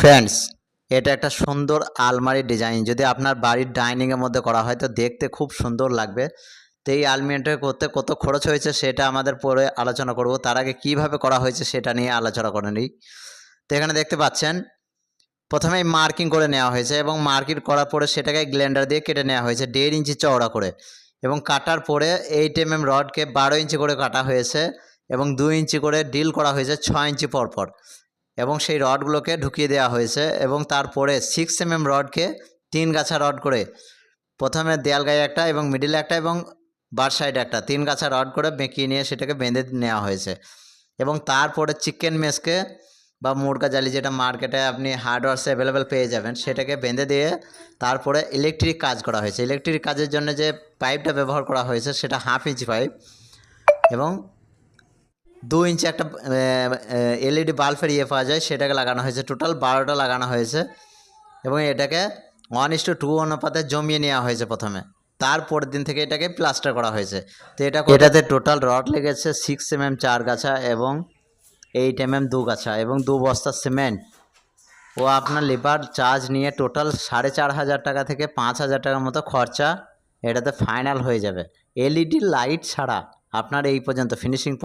Friends এটা একটা সুন্দর আলমারি ডিজাইন যদি আপনার বাড়ির ডাইনিংয়ের মধ্যে করা হয়, তো দেখতে খুব সুন্দর লাগবে। তো এই আলমিরাটা করতে কত খরচ হয়েছে, সেটা আমাদের পরে আলোচনা করব। তার আগে কীভাবে করা হয়েছে, সেটা নিয়ে আলোচনা করে নিই। তো এখানে দেখতে পাচ্ছেন, প্রথমেই মার্কিং করে নেওয়া হয়েছে এবং মার্কিং করার পরে সেটাকে গ্ল্যান্ডার দিয়ে কেটে নেওয়া হয়েছে দেড় ইঞ্চি চওড়া করে এবং কাটার পরে এইট এম এম রডকে বারো ইঞ্চি করে কাটা হয়েছে এবং দুই ইঞ্চি করে ডিল করা হয়েছে ছয় ইঞ্চি পর পর এবং সেই রডগুলোকে ঢুকিয়ে দেওয়া হয়েছে এবং তারপরে সিক্স এম এম রডকে তিন গাছা রড করে, প্রথমে দেয়াল গায়ে একটা এবং মিডিলে একটা এবং বার সাইডে একটা, তিন গাছা রড করে বেঁকিয়ে নিয়ে সেটাকে বেঁধে নেওয়া হয়েছে। এবং তারপরে চিকেন মেসকে বা মুরগা জালি যেটা মার্কেটে আপনি হার্ডওয়ার্সে অ্যাভেলেবেল পেয়ে যাবেন, সেটাকে বেঁধে দিয়ে তারপরে ইলেকট্রিক কাজ করা হয়েছে। ইলেকট্রিক কাজের জন্য যে পাইপটা ব্যবহার করা হয়েছে সেটা হাফ ইঞ্চি পাইপ এবং দু ইঞ্চি একটা এলইডি বাল্বের ইয়ে পাওয়া যায়, সেটাকে লাগানো হয়েছে। টোটাল বারোটা লাগানো হয়েছে। এবং এটাকে ওয়ান ইস টু টু অনুপাতে জমিয়ে নেওয়া হয়েছে প্রথমে। তারপরের দিন থেকে এটাকে প্লাস্টার করা হয়েছে। তো এটা এটাতে টোটাল রড লেগেছে সিক্স এম এম চার গাছা এবং এইট এম এম দু গাছা এবং দু বস্তা সিমেন্ট ও আপনার লেবার চার্জ নিয়ে টোটাল সাড়ে চার হাজার টাকা থেকে পাঁচ হাজার টাকার মতো খরচা এটাতে ফাইনাল হয়ে যাবে। এলইডি লাইট ছাড়া আপনার এই পর্যন্ত ফিনিশিং